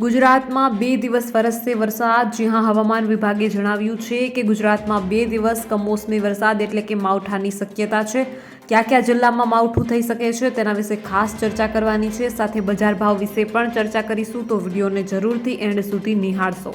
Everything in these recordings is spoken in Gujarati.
ગુજરાતમાં બે દિવસ વરસશે વરસાદ. જ્યાં હવામાન વિભાગે જણાવ્યું છે કે ગુજરાતમાં બે દિવસ કમોસમી વરસાદ એટલે કે માવઠાની શક્યતા છે. કયા કયા જિલ્લામાં માવઠું થઈ શકે છે તેના વિશે ખાસ ચર્ચા કરવાની છે. સાથે બજાર ભાવ વિશે પણ ચર્ચા કરીશું તો વિડીયોને જરૂરથી એન્ડ સુધી નિહાળશો.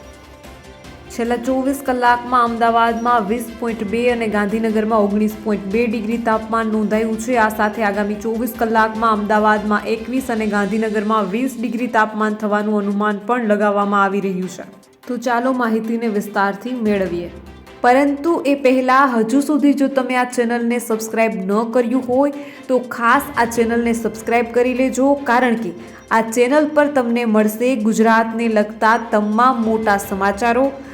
છેલ્લા ચોવીસ કલાકમાં અમદાવાદમાં વીસ પોઈન્ટ બે અને ગાંધીનગરમાં ઓગણીસ પોઈન્ટ બે ડિગ્રી તાપમાન નોંધાયું છે. આ સાથે આગામી ચોવીસ કલાકમાં અમદાવાદમાં એકવીસ અને ગાંધીનગરમાં વીસ ડિગ્રી તાપમાન થવાનું અનુમાન પણ લગાવવામાં આવી રહ્યું છે. તો ચાલો માહિતીને વિસ્તારથી મેળવીએ. પરંતુ એ પહેલાં હજુ સુધી જો તમે આ ચેનલને સબસ્ક્રાઇબ ન કર્યું હોય, તો ખાસ આ ચેનલને સબસ્ક્રાઇબ કરી લેજો, કારણ કે આ ચેનલ પર તમને મળશે ગુજરાતને લગતા તમામ મોટા સમાચારો.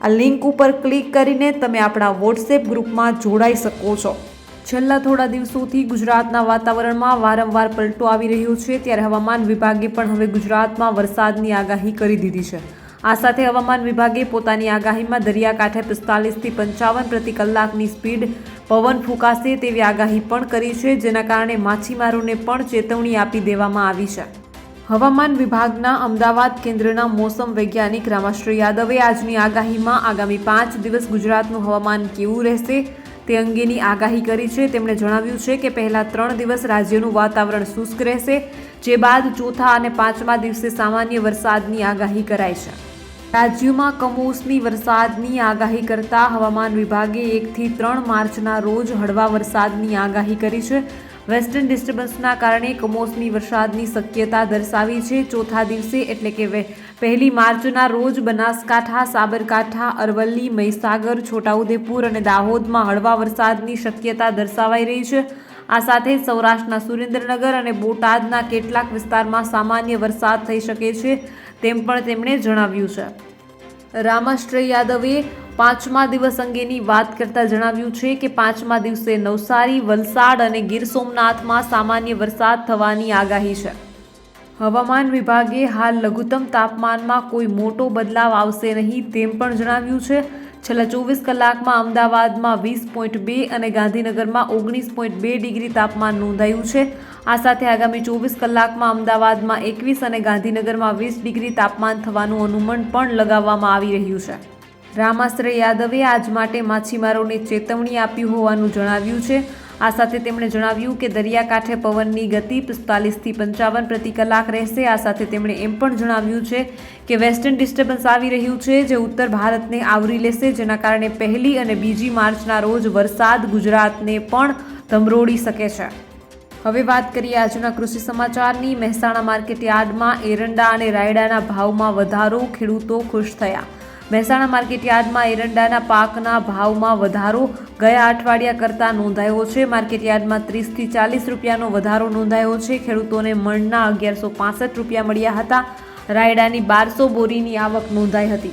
આ લિંક ઉપર ક્લિક કરીને તમે આપણા વોટ્સએપ ગ્રુપમાં જોડાઈ શકો છો. છેલ્લા થોડા દિવસોથી ગુજરાતના વાતાવરણમાં વારંવાર પલટો આવી રહ્યો છે. ત્યારે હવામાન વિભાગે પણ હવે ગુજરાતમાં વરસાદની આગાહી કરી દીધી છે. આ સાથે હવામાન વિભાગે પોતાની આગાહીમાં દરિયાકાંઠે પિસ્તાલીસથી પંચાવન પ્રતિ કલાકની સ્પીડ પવન ફૂંકાશે તેવી આગાહી પણ કરી છે. જેના કારણે માછીમારોને પણ ચેતવણી આપી દેવામાં આવી છે. હવામાન વિભાગના અમદાવાદ કેન્દ્રના મોસમ વૈજ્ઞાનિક રામાશ્રી યાદવે આજની આગાહીમાં આગામી પાંચ દિવસ ગુજરાતનું હવામાન કેવું રહેશે તે અંગેની આગાહી કરી છે. તેમણે જણાવ્યું છે કે પહેલા ત્રણ દિવસ રાજ્યનું વાતાવરણ શુષ્ક રહેશે, જે બાદ ચોથા અને પાંચમા દિવસે સામાન્ય વરસાદની આગાહી કરાઈ છે. રાજ્યમાં કમોસમી વરસાદની આગાહી કરતા હવામાન વિભાગે એકથી ત્રણ માર્ચના રોજ હળવા વરસાદની આગાહી કરી છે. વેસ્ટર્ન ડિસ્ટર્બન્સના કારણે કમોસમી વરસાદની શક્યતા દર્શાવી છે. ચોથા દિવસે એટલે કે પહેલી માર્ચના રોજ બનાસકાંઠા, સાબરકાંઠા, અરવલ્લી, મહીસાગર, છોટાઉદેપુર અને દાહોદમાં હળવા વરસાદની શક્યતા દર્શાવાઈ રહી છે. આ સાથે સૌરાષ્ટ્રના સુરેન્દ્રનગર અને બોટાદના કેટલાક વિસ્તારમાં સામાન્ય વરસાદ થઈ શકે છે તેમ પણ તેમણે જણાવ્યું છે. રામાશ્રય યાદવે પાંચમા દિવસ અંગેની વાત કરતા જણાવ્યું છે કે પાંચમા દિવસે નવસારી, વલસાડ અને ગીર સોમનાથમાં સામાન્ય વરસાદ થવાની આગાહી છે. હવામાન વિભાગે હાલ લઘુત્તમ તાપમાનમાં કોઈ મોટો બદલાવ આવશે નહીં તેમ પણ જણાવ્યું છે. છેલ્લા ચોવીસ કલાકમાં અમદાવાદમાં વીસ પોઈન્ટ બે અને ગાંધીનગરમાં ઓગણીસ પોઈન્ટ બે ડિગ્રી તાપમાન નોંધાયું છે. આ સાથે આગામી ચોવીસ કલાકમાં અમદાવાદમાં એકવીસ અને ગાંધીનગરમાં વીસ ડિગ્રી તાપમાન થવાનું અનુમાન પણ લગાવવામાં આવી રહ્યું છે. રામાશ્રય યાદવે આજ માટે માછીમારોને ચેતવણી આપી હોવાનું જણાવ્યું છે. આ સાથે તેમણે જણાવ્યું કે દરિયાકાંઠે પવનની ગતિ પિસ્તાલીસથી પંચાવન પ્રતિ કલાક રહેશે. આ સાથે તેમણે એમ પણ જણાવ્યું છે કે વેસ્ટર્ન ડિસ્ટર્બન્સ આવી રહ્યું છે જે ઉત્તર ભારતને આવરી લેશે, જેના કારણે પહેલી અને બીજી માર્ચના રોજ વરસાદ ગુજરાતને પણ ધમરોડી શકે છે. હવે વાત કરીએ આજના કૃષિ સમાચારની. મહેસાણા માર્કેટ યાર્ડમાં એરંડા અને રાયડાના ભાવમાં વધારો, ખેડૂતો ખુશ થયા. મહેસાણા માર્કેટ યાર્ડમાં એરંડાના પાકના ભાવમાં વધારો ગયા અઠવાડિયા કરતાં નોંધાયો છે. માર્કેટ યાર્ડમાં ત્રીસથી ચાલીસ રૂપિયાનો વધારો નોંધાયો છે. ખેડૂતોને મણના અગિયારસો પાસઠ રૂપિયા મળ્યા હતા. રાયડાની બારસો બોરીની આવક નોંધાઈ હતી.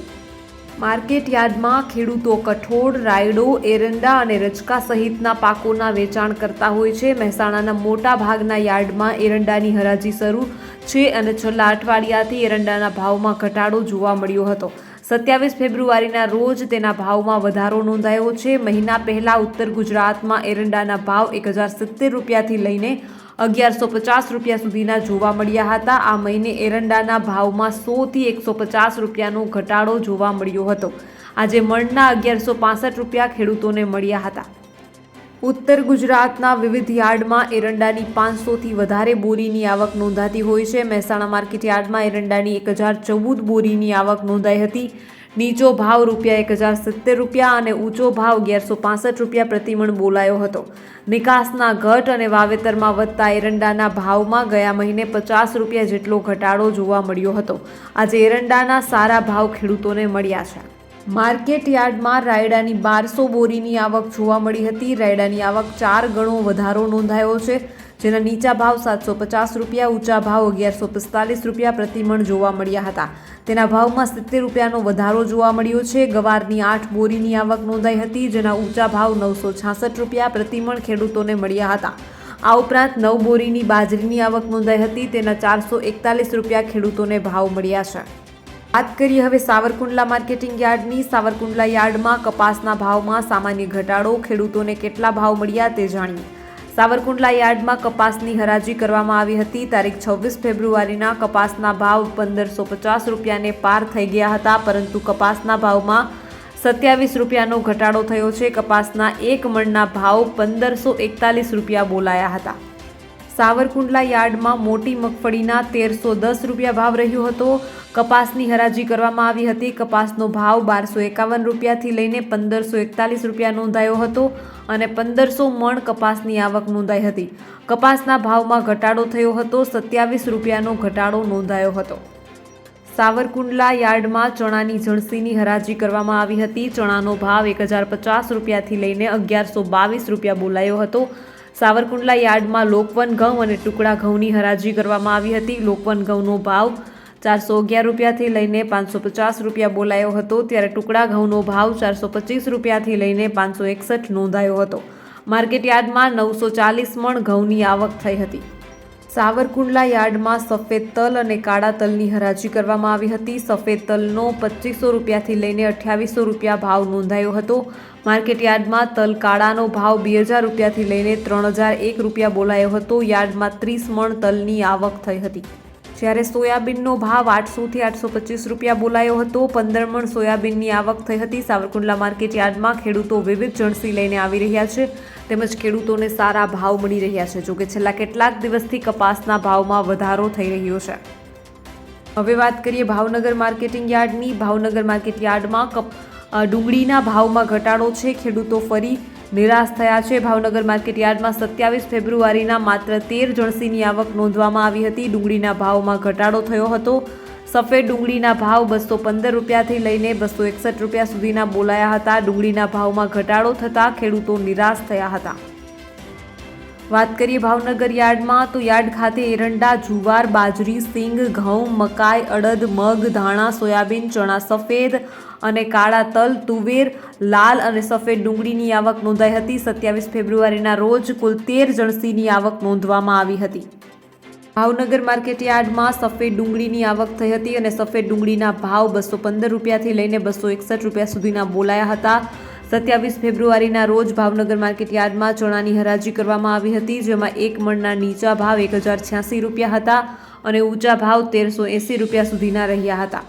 માર્કેટ યાર્ડમાં ખેડૂતો કઠોળ, રાયડો, એરંડા અને રચકા સહિતના પાકોના વેચાણ કરતા હોય છે. મહેસાણાના મોટા ભાગના યાર્ડમાં એરંડાની હરાજી શરૂ છે અને છેલ્લા અઠવાડિયાથી એરંડાના ભાવમાં ઘટાડો જોવા મળ્યો હતો. સત્યાવીસ ફેબ્રુઆરીના રોજ તેના ભાવમાં વધારો નોંધાયો છે. મહિના પહેલા ઉત્તર ગુજરાતમાં એરંડાના ભાવ એક હજાર સિત્તેર રૂપિયાથી લઈને અગિયારસો પચાસ રૂપિયા સુધીના જોવા મળ્યા હતા. આ મહિને એરંડાના ભાવમાં સોથી એકસો પચાસ રૂપિયાનો ઘટાડો જોવા મળ્યો હતો. આજે મણના અગિયારસો પાસઠ રૂપિયા ખેડૂતોને મળ્યા હતા. ઉત્તર ગુજરાતના વિવિધ યાર્ડમાં એરંડાની પાંચસોથી વધારે બોરીની આવક નોંધાતી હોય છે. મહેસાણા માર્કેટ યાર્ડમાં એરંડાની એક હજાર ચૌદ બોરીની આવક નોંધાઈ હતી. નીચો ભાવ રૂપિયા એક હજાર સિત્તેર રૂપિયા અને ઊંચો ભાવ અગિયારસો પાસઠ રૂપિયા પ્રતિમણ બોલાયો હતો. નિકાસના ઘટ અને વાવેતરમાં વધતા એરંડાના ભાવમાં ગયા મહિને પચાસ રૂપિયા જેટલો ઘટાડો જોવા મળ્યો હતો. આજે એરંડાના સારા ભાવ ખેડૂતોને મળ્યા છે. માર્કેટ યાર્ડમાં રાયડાની બારસો બોરીની આવક જોવા મળી હતી. રાયડાની આવક ચાર ગણો વધારો નોંધાયો છે, જેના નીચા ભાવ સાતસો પચાસ રૂપિયા, ઊંચા ભાવ અગિયારસો પિસ્તાલીસ રૂપિયા પ્રતિમણ જોવા મળ્યા હતા. તેના ભાવમાં સિત્તેર રૂપિયાનો વધારો જોવા મળ્યો છે. ગવારની આઠ બોરીની આવક નોંધાઈ હતી, જેના ઊંચા ભાવ નવસો છાસઠ રૂપિયા પ્રતિમણ ખેડૂતોને મળ્યા હતા. આ ઉપરાંત નવ બોરીની બાજરીની આવક નોંધાઈ હતી, તેના ચારસો એકતાલીસ રૂપિયા ખેડૂતોને ભાવ મળ્યા છે. વાત કરીએ હવે સાવરકુંડલા માર્કેટિંગ યાર્ડની. સાવરકુંડલા યાર્ડમાં કપાસના ભાવમાં સામાન્ય ઘટાડો, ખેડૂતોને કેટલા ભાવ મળ્યા તે જાણીએ. સાવરકુંડલા યાર્ડમાં કપાસની હરાજી કરવામાં આવી હતી. તારીખ છવ્વીસ ફેબ્રુઆરીના કપાસના ભાવ પંદરસો પચાસ રૂપિયાને પાર થઈ ગયા હતા, પરંતુ કપાસના ભાવમાં સત્યાવીસ રૂપિયાનો ઘટાડો થયો છે. કપાસના એક મણના ભાવ પંદરસો એકતાલીસ રૂપિયા બોલાયા હતા. સાવરકુંડલા યાર્ડમાં મોટી મગફળીના તેરસો દસ રૂપિયા ભાવ રહ્યો હતો. કપાસની હરાજી કરવામાં આવી હતી. કપાસનો ભાવ બારસો એકાવન રૂપિયાથી લઈને પંદરસો એકતાલીસ રૂપિયા નોંધાયો હતો અને પંદરસો મણ કપાસની આવક નોંધાઈ હતી. કપાસના ભાવમાં ઘટાડો થયો હતો. સત્યાવીસ રૂપિયાનો ઘટાડો નોંધાયો હતો. સાવરકુંડલા યાર્ડમાં ચણાની જણસીની હરાજી કરવામાં આવી હતી. ચણાનો ભાવ એક હજાર પચાસ રૂપિયાથી લઈને અગિયારસો બાવીસ રૂપિયા બોલાયો હતો. સાવરકુંડલા યાર્ડમાં લોકવન ઘઉં અને ટુકડા ઘઉંની હરાજી કરવામાં આવી હતી. લોકવન ઘઉંનો ભાવ ચારસો અગિયાર રૂપિયાથી લઈને પાંચસો પચાસ રૂપિયા બોલાયો હતો. ત્યારે ટુકડા ઘઉંનો ભાવ ચારસો પચીસ રૂપિયાથી લઈને પાંચસો એકસઠ નોંધાયો હતો. માર્કેટ યાર્ડમાં નવસો ચાલીસ મણ ઘઉંની આવક થઈ હતી. સાવરકુંડલા યાર્ડમાં સફેદ તલ અને કાળા તલની હરાજી કરવામાં આવી હતી. સફેદ તલનો પચીસો રૂપિયાથી લઈને અઠ્યાવીસો રૂપિયા ભાવ નોંધાયો હતો. માર્કેટ યાર્ડમાં તલ કાળાનો ભાવ બે હજાર રૂપિયાથી લઈને ત્રણ હજાર એક રૂપિયા બોલાયો હતો. યાર્ડમાં ત્રીસ મણ તલની આવક થઈ હતી. જ્યારે સોયાબીનનો ભાવ આઠસોથી આઠસો પચીસ રૂપિયા બોલાયો હતો, પંદર મણ સોયાબીનની આવક થઈ હતી. સાવરકુંડલા માર્કેટ યાર્ડમાં ખેડૂતો વિવિધ જણસી લઈને આવી રહ્યા છે. તેમજ ખેડૂતોને સારા ભાવ મળી રહ્યા છે. જોકે છેલ્લા કેટલાક દિવસથી કપાસના ભાવમાં વધારો થઈ રહ્યો છે. હવે વાત કરીએ ભાવનગર માર્કેટિંગ યાર્ડની. ભાવનગર માર્કેટ યાર્ડમાં કપ ડુંગળીના ભાવમાં ઘટાડો છે. ખેડૂતો ફરી નિરાશ થયા છે. ભાવનગર માર્કેટ યાર્ડમાં સત્યાવીસ ફેબ્રુઆરીના માત્ર તેર જણસીની આવક નોંધવામાં આવી હતી. ડુંગળીના ભાવમાં ઘટાડો થયો હતો. સફેદ ડુંગળીના ભાવ બસો પંદર રૂપિયાથી લઈને બસો એકસઠ રૂપિયા સુધીના બોલાયા હતા. ડુંગળીના ભાવમાં ઘટાડો થતાં ખેડૂતો નિરાશ થયા હતા. વાત કરીએ ભાવનગર યાર્ડમાં, તો યાર્ડ ખાતે એરંડા, જુવાર, બાજરી, સિંગ, ઘઉં, મકાઈ, અડદ, મગ, ધાણા, સોયાબીન, ચણા સફેદ અને કાળા તલ, તુવેર, લાલ અને સફેદ ડુંગળીની આવક નોંધાઈ હતી. સત્યાવીસ ફેબ્રુઆરીના રોજ કુલ તેર જણસીની આવક નોંધવામાં આવી હતી. ભાવનગર માર્કેટ યાર્ડમાં સફેદ ડુંગળીની આવક થઈ હતી અને સફેદ ડુંગળીના ભાવ બસો પંદર રૂપિયાથી લઈને બસો એકસઠ રૂપિયા સુધીના બોલાયા હતા. સત્યાવીસ ફેબ્રુઆરીના રોજ ભાવનગર માર્કેટ યાર્ડમાં ચણાની હરાજી કરવામાં આવી હતી, જેમાં એક મણના નીચા ભાવ એક હજાર છ્યાસી રૂપિયા હતા અને ઊંચા ભાવ તેરસો એંસી રૂપિયા સુધીના રહ્યા હતા.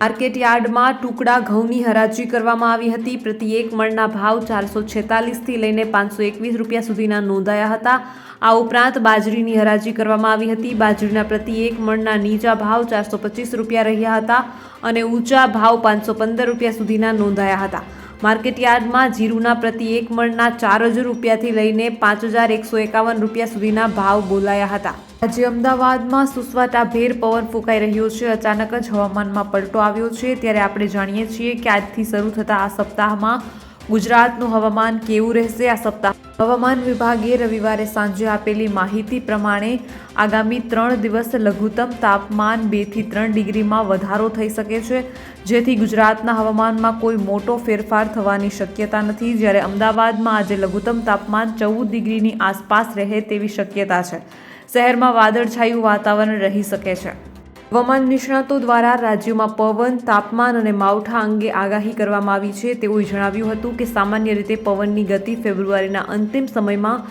માર્કેટ યાર્ડમાં ટુકડા ઘઉંની હરાજી કરવામાં આવી હતી. પ્રતિ એક મણના ભાવ ચારસો છેતાલીસથી લઈને પાંચસો એકવીસ રૂપિયા સુધીના નોંધાયા હતા. આ ઉપરાંત બાજરીની હરાજી કરવામાં આવી હતી. બાજરીના પ્રતિ એક મણના નીચા ભાવ ચારસો પચીસ રૂપિયા રહ્યા હતા અને ઊંચા ભાવ પાંચસો પંદર રૂપિયા સુધીના નોંધાયા હતા. માર્કેટ યાર્ડમાં જીરુના પ્રતિ એક મણના ચાર હજાર રૂપિયાથી લઈને પાંચ હજાર એકસો એકાવન રૂપિયા સુધીના ભાવ બોલાયા હતા. આજે અમદાવાદમાં સુસવાટાભેર પવન ફૂંકાઈ રહ્યો છે. અચાનક જ હવામાનમાં પલટો આવ્યો છે. ત્યારે આપણે જાણીએ છીએ કે આજથી શરૂ થતા આ સપ્તાહમાં ગુજરાતનું હવામાન કેવું રહેશે આ સપ્તાહ? હવામાન વિભાગે રવિવારે સાંજે આપેલી માહિતી પ્રમાણે આગામી ત્રણ દિવસ લઘુત્તમ તાપમાન બેથી ત્રણ ડિગ્રીમાં વધારો થઈ શકે છે. જેથી ગુજરાતના હવામાનમાં કોઈ મોટો ફેરફાર થવાની શક્યતા નથી. જ્યારે અમદાવાદમાં આજે લઘુત્તમ તાપમાન ચૌદ ડિગ્રીની આસપાસ રહે તેવી શક્યતા છે. શહેરમાં વાદળછાયું વાતાવરણ રહી શકે છે. હવામાન નિષ્ણાતો દ્વારા રાજ્યમાં પવન, તાપમાન અને માવઠા અંગે આગાહી કરવામાં આવી છે. તેઓએ જણાવ્યું હતું કે સામાન્ય રીતે પવનની ગતિ ફેબ્રુઆરીના અંતિમ સમયમાં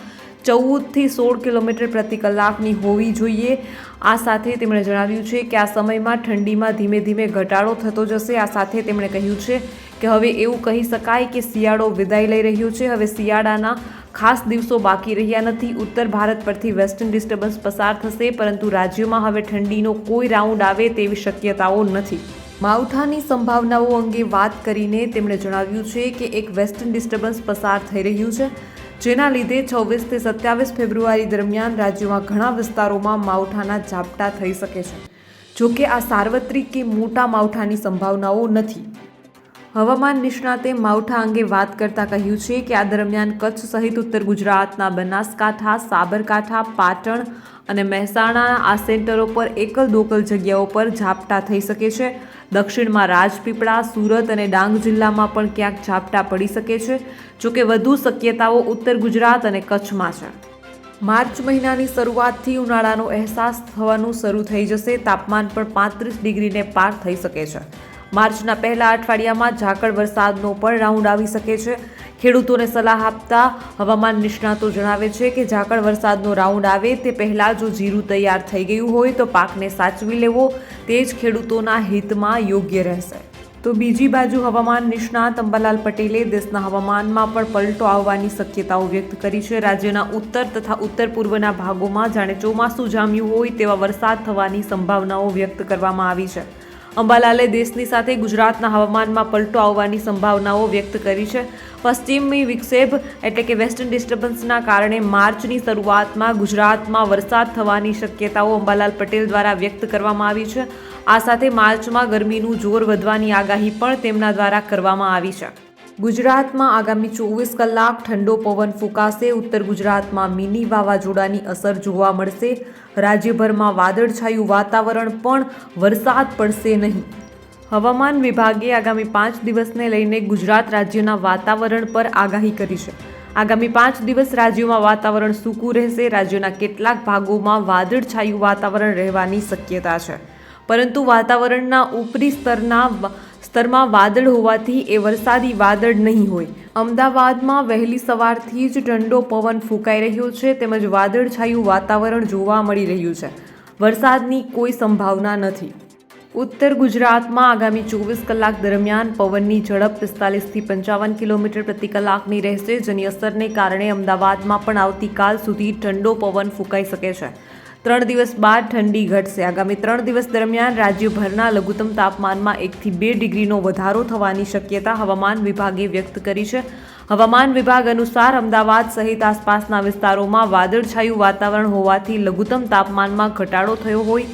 ચૌદથી સોળ કિલોમીટર પ્રતિ કલાકની હોવી જોઈએ. આ સાથે તેમણે જણાવ્યું છે કે આ સમયમાં ઠંડીમાં ધીમે ધીમે ઘટાડો થતો જશે. આ સાથે તેમણે કહ્યું છે કે હવે એવું કહી શકાય કે શિયાળો વિદાય લઈ રહ્યો છે. હવે શિયાળાના ખાસ દિવસો બાકી રહ્યા નથી. ઉત્તર ભારત પરથી વેસ્ટર્ન ડિસ્ટર્બન્સ પસાર થશે, પરંતુ રાજ્યમાં હવે ઠંડીનો કોઈ રાઉન્ડ આવે તેવી શક્યતાઓ નથી. માવઠાની સંભાવનાઓ અંગે વાત કરીને તેમણે જણાવ્યું છે કે એક વેસ્ટર્ન ડિસ્ટર્બન્સ પસાર થઈ રહ્યું છે, જેના લીધે છવ્વીસથી સત્યાવીસ ફેબ્રુઆરી દરમિયાન રાજ્યમાં ઘણા વિસ્તારોમાં માવઠાના ઝાપટા થઈ શકે છે. જોકે આ સાર્વત્રિક કે મોટા માવઠાની સંભાવનાઓ નથી. હવામાન નિષ્ણાતે માવઠા અંગે વાત કરતા કહ્યું છે કે આ દરમિયાન કચ્છ સહિત ઉત્તર ગુજરાતના બનાસકાંઠા, સાબરકાંઠા, પાટણ અને મહેસાણાના આ સેન્ટરો પર એકલ દોકલ જગ્યાઓ પર ઝાપટા થઈ શકે છે. દક્ષિણમાં રાજપીપળા, સુરત અને ડાંગ જિલ્લામાં પણ ક્યાંક ઝાપટા પડી શકે છે. જોકે વધુ શક્યતાઓ ઉત્તર ગુજરાત અને કચ્છમાં છે. માર્ચ મહિનાની શરૂઆતથી ઉનાળાનો અહેસાસ થવાનું શરૂ થઈ જશે. તાપમાન પણ પાંત્રીસ ડિગ્રીને પાર થઈ શકે છે. માર્ચના પહેલા અઠવાડિયામાં ઝાકળ વરસાદનો પણ રાઉન્ડ આવી શકે છે. ખેડૂતોને સલાહ આપતા હવામાન નિષ્ણાતો જણાવે છે કે ઝાકળ વરસાદનો રાઉન્ડ આવે તે પહેલાં જો જીરું તૈયાર થઈ ગયું હોય તો પાકને સાચવી લેવો. તે જ ખેડૂતોના હિતમાં યોગ્ય રહેશે. તો બીજી બાજુ હવામાન નિષ્ણાત અંબાલાલ પટેલે દેશના હવામાનમાં પણ પલટો આવવાની શક્યતાઓ વ્યક્ત કરી છે. રાજ્યના ઉત્તર તથા ઉત્તર પૂર્વના ભાગોમાં જાણે ચોમાસું જામ્યું હોય તેવા વરસાદ થવાની સંભાવનાઓ વ્યક્ત કરવામાં આવી છે. અંબાલાલે દેશની સાથે ગુજરાતના હવામાનમાં પલટો આવવાની સંભાવનાઓ વ્યક્ત કરી છે. પશ્ચિમી વિક્ષેપ એટલે કે વેસ્ટર્ન ડિસ્ટર્બન્સના કારણે માર્ચની શરૂઆતમાં ગુજરાતમાં વરસાદ થવાની શક્યતાઓ અંબાલાલ પટેલ દ્વારા વ્યક્ત કરવામાં આવી છે. આ સાથે માર્ચમાં ગરમીનું જોર વધવાની આગાહી પણ તેમના દ્વારા કરવામાં આવી છે. ગુજરાતમાં આગામી ચોવીસ કલાક ઠંડો પવન ફૂંકાશે. ઉત્તર ગુજરાતમાં મિની વાવાઝોડાની અસર જોવા મળશે. રાજ્યભરમાં વાદળછાયું વાતાવરણ પણ વરસાદ પડશે નહીં. હવામાન વિભાગે આગામી પાંચ દિવસને લઈને ગુજરાત રાજ્યના વાતાવરણ પર આગાહી કરી છે. આગામી પાંચ દિવસ રાજ્યમાં વાતાવરણ સૂકું રહેશે. રાજ્યના કેટલાક ભાગોમાં વાદળછાયું વાતાવરણ રહેવાની શક્યતા છે. પરંતુ વાતાવરણના ઉપરી સ્તરના સ્તરમાં વાદળ હોવાથી એ વરસાદી વાદળ નહીં હોય. અમદાવાદમાં વહેલી સવારથી જ ઠંડો પવન ફૂંકાઈ રહ્યો છે તેમજ વાદળછાયું વાતાવરણ જોવા મળી રહ્યું છે. વરસાદની કોઈ સંભાવના નથી. ઉત્તર ગુજરાતમાં આગામી ચોવીસ કલાક દરમિયાન પવનની ઝડપ પિસ્તાલીસથી પંચાવન કિલોમીટર પ્રતિ કલાકની રહેશે, જેની અસરને કારણે અમદાવાદમાં પણ આવતીકાલ સુધી ઠંડો પવન ફૂંકાઈ શકે છે. ત્રણ દિવસ બાદ ઠંડી ઘટશે. આગામી ત્રણ દિવસ દરમિયાન રાજ્યભરના લઘુત્તમ તાપમાનમાં એકથી બે ડિગ્રીનો વધારો થવાની શક્યતા હવામાન વિભાગે વ્યક્ત કરી છે. હવામાન વિભાગ અનુસાર અમદાવાદ સહિત આસપાસના વિસ્તારોમાં વાદળછાયું વાતાવરણ હોવાથી લઘુત્તમ તાપમાનમાં ઘટાડો થયો હોય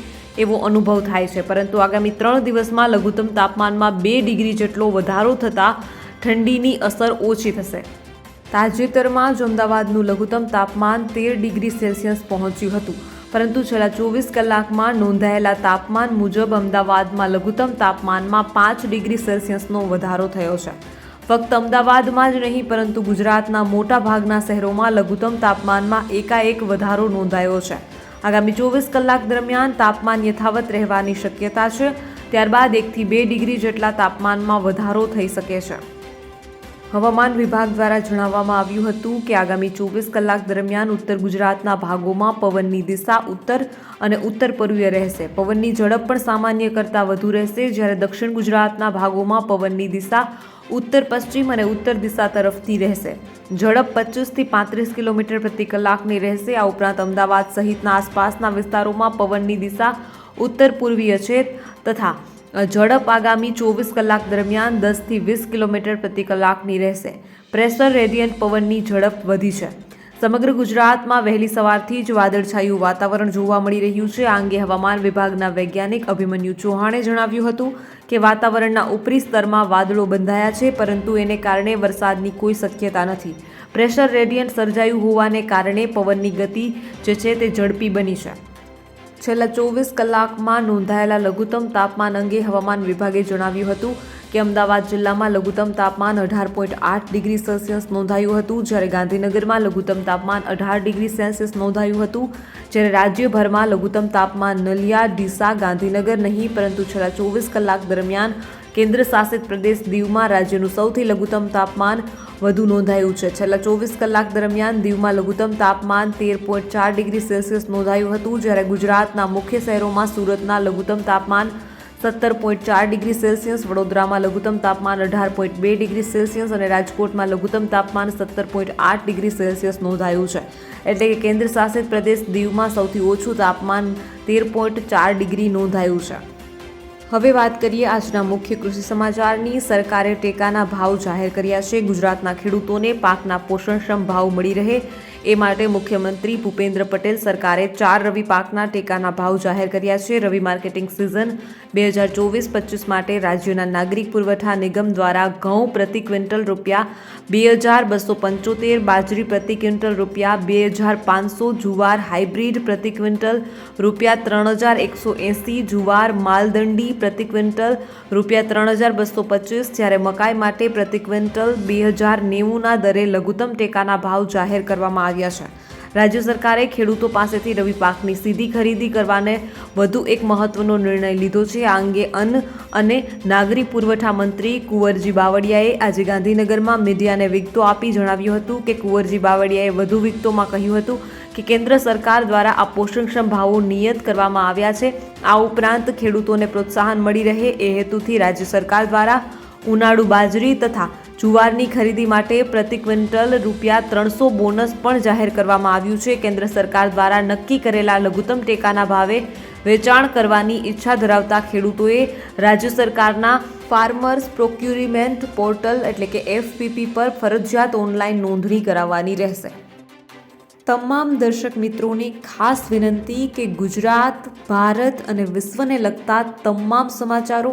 એવો અનુભવ થાય છે. પરંતુ આગામી ત્રણ દિવસમાં લઘુત્તમ તાપમાનમાં બે ડિગ્રી જેટલો વધારો થતાં ઠંડીની અસર ઓછી થશે. તાજેતરમાં જ અમદાવાદનું લઘુત્તમ તાપમાન તેર ડિગ્રી સેલ્સિયસ પહોંચ્યું હતું. પરંતુ છેલ્લા ચોવીસ કલાકમાં નોંધાયેલા તાપમાન મુજબ અમદાવાદમાં લઘુત્તમ તાપમાનમાં પાંચ ડિગ્રી સેલ્સિયસનો વધારો થયો છે. ફક્ત અમદાવાદમાં જ નહીં, પરંતુ ગુજરાતના મોટા ભાગના શહેરોમાં લઘુત્તમ તાપમાનમાં એકાએક વધારો નોંધાયો છે. આગામી ચોવીસ કલાક દરમિયાન તાપમાન યથાવત રહેવાની શક્યતા છે. ત્યારબાદ એકથી બે ડિગ્રી જેટલા તાપમાનમાં વધારો થઈ શકે છે. હવામાન વિભાગ દ્વારા જણાવવામાં આવ્યું હતું કે આગામી ચોવીસ કલાક દરમિયાન ઉત્તર ગુજરાતના ભાગોમાં પવનની દિશા ઉત્તર અને ઉત્તર પૂર્વીય રહેશે. પવનની ઝડપ પણ સામાન્ય કરતાં વધુ રહેશે જ્યારે દક્ષિણ ગુજરાતના ભાગોમાં પવનની દિશા ઉત્તર પશ્ચિમ અને ઉત્તર દિશા તરફથી રહેશે. ઝડપ પચીસથી પાંત્રીસ કિલોમીટર પ્રતિ કલાકની રહેશે. આ ઉપરાંત અમદાવાદ સહિતના આસપાસના વિસ્તારોમાં પવનની દિશા ઉત્તર પૂર્વીય છે તથા ઝડપ આગામી ચોવીસ કલાક દરમિયાન દસથી વીસ કિલોમીટર પ્રતિ કલાકની રહેશે. પ્રેશર રેડિયન્ટ પવનની ઝડપ વધી છે. સમગ્ર ગુજરાતમાં વહેલી સવારથી જ વાદળછાયું વાતાવરણ જોવા મળી રહ્યું છે. આ અંગે હવામાન વિભાગના વૈજ્ઞાનિક અભિમન્યુ ચૌહાણે જણાવ્યું હતું કે વાતાવરણના ઉપરી સ્તરમાં વાદળો બંધાયા છે, પરંતુ એને કારણે વરસાદની કોઈ શક્યતા નથી. પ્રેશર રેડિયન્ટ સર્જાયું હોવાને કારણે પવનની ગતિ જે છે તે ઝડપી બની છે. છેલ્લા ચોવીસ કલાકમાં નોંધાયેલા લઘુત્તમ તાપમાન અંગે હવામાન વિભાગે જણાવ્યું હતું કે અમદાવાદ જિલ્લામાં લઘુત્તમ તાપમાન અઢાર પોઈન્ટ આઠ ડિગ્રી સેલ્સિયસ નોંધાયું હતું, જ્યારે ગાંધીનગરમાં લઘુત્તમ તાપમાન અઢાર ડિગ્રી સેલ્સિયસ નોંધાયું હતું, જ્યારે રાજ્યભરમાં લઘુત્તમ તાપમાન નલિયા, ડીસા, ગાંધીનગર નહીં, પરંતુ છેલ્લા ચોવીસ કલાક દરમિયાન કેન્દ્ર શાસિત પ્રદેશ દીવમાં રાજ્યનું સૌથી લઘુત્તમ તાપમાન વધુ નોંધાયું છે. છેલ્લા ચોવીસ કલાક દરમિયાન દીવમાં લઘુત્તમ તાપમાન તેર પોઈન્ટ ચાર ડિગ્રી સેલ્સિયસ નોંધાયું હતું, જ્યારે ગુજરાતના મુખ્ય શહેરોમાં સુરતના લઘુત્તમ તાપમાન સત્તર પોઈન્ટ ચાર ડિગ્રી સેલ્સિયસ, વડોદરામાં લઘુત્તમ તાપમાન અઢાર પોઈન્ટ બે ડિગ્રી સેલ્સિયસ અને રાજકોટમાં લઘુત્તમ તાપમાન સત્તર પોઈન્ટ આઠ ડિગ્રી સેલ્સિયસ નોંધાયું છે. એટલે કે કેન્દ્ર શાસિત પ્રદેશ દીવમાં સૌથી ઓછું તાપમાન તેર પોઈન્ટ ચાર ડિગ્રી નોંધાયું છે. હવે વાત કરીએ આજના મુખ્ય કૃષિ સમાચારની. સરકારે ટેકાના ભાવ જાહેર કર્યા છે. ગુજરાતના ખેડૂતોને પાકના પોષણક્ષમ ભાવ મળી રહે. એ માટે મુખ્યમંત્રી ભૂપેન્દ્ર પટેલ સરકારે ચાર રવિ પાકના ટેકાના ભાવ જાહેર કર્યા છે. રવિ માર્કેટિંગ સિઝન બે હજાર ચોવીસ પચીસ માટે રાજ્યના નાગરિક પુરવઠા નિગમ દ્વારા ઘઉં પ્રતિ ક્વિન્ટલ રૂપિયા બે હજાર બસો પંચોતેર, બાજરી પ્રતિ ક્વિન્ટલ રૂપિયા બે હજાર પાંચસો, જુવાર હાઇબ્રિડ પ્રતિ ક્વિન્ટલ રૂપિયા ત્રણ હજાર એકસો એંસી, જુવાર માલદંડી પ્રતિ ક્વિન્ટલ રૂપિયા ત્રણ હજાર બસો પચીસ, જ્યારે મકાઈ માટે પ્રતિ ક્વિન્ટલ બે હજાર નેવુંના દરે લઘુત્તમ ટેકાના ભાવ જાહેર કરવામાં આવ્યા છે. રાજ્ય સરકારે ખેડૂતો પાસેથી રવિ પાકની સીધી ખરીદી કરવાને વધુ એક મહત્વનો નિર્ણય લીધો છે. આ અંગે અન્ન અને નાગરિક પુરવઠા મંત્રી કુંવરજી બાવળિયાએ આજે ગાંધીનગરમાં મીડિયાને વિગતો આપી જણાવ્યું હતું કે કુંવરજી બાવળિયાએ વધુ વિગતોમાં કહ્યું હતું કે કેન્દ્ર સરકાર દ્વારા આ પોષણક્ષમ ભાવો નિયત કરવામાં આવ્યા છે. આ ઉપરાંત ખેડૂતોને પ્રોત્સાહન મળી રહે એ હેતુથી રાજ્ય સરકાર દ્વારા ઉનાળુ બાજરી તથા જુવારની ખરીદી માટે પ્રતિ ક્વિન્ટલ રૂપિયા ત્રણસો બોનસ પણ જાહેર કરવામાં આવ્યું છે. કેન્દ્ર સરકાર દ્વારા નક્કી કરેલા લઘુત્તમ ટેકાના ભાવે વેચાણ કરવાની ઈચ્છા ધરાવતા ખેડૂતોએ રાજ્ય સરકારના ફાર્મર્સ પ્રોક્યુરીમેન્ટ પોર્ટલ એટલે કે એફપીપી પર ફરજિયાત ઓનલાઈન નોંધણી કરાવવાની રહેશે. તમામ દર્શક મિત્રોની ખાસ વિનંતી કે ગુજરાત, ભારત અને વિશ્વને લગતા તમામ સમાચારો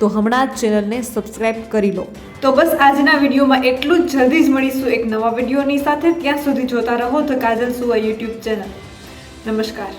તો હમણાં જ ચેનલને સબસ્ક્રાઇબ કરી લો. તો બસ આજના વિડીયોમાં એટલું જ. જલ્દી જ મળીશું એક નવા વિડીયોની સાથે. ત્યાં સુધી જોતા રહો તો કાજલ સુવા યુટ્યુબ ચેનલ. નમસ્કાર.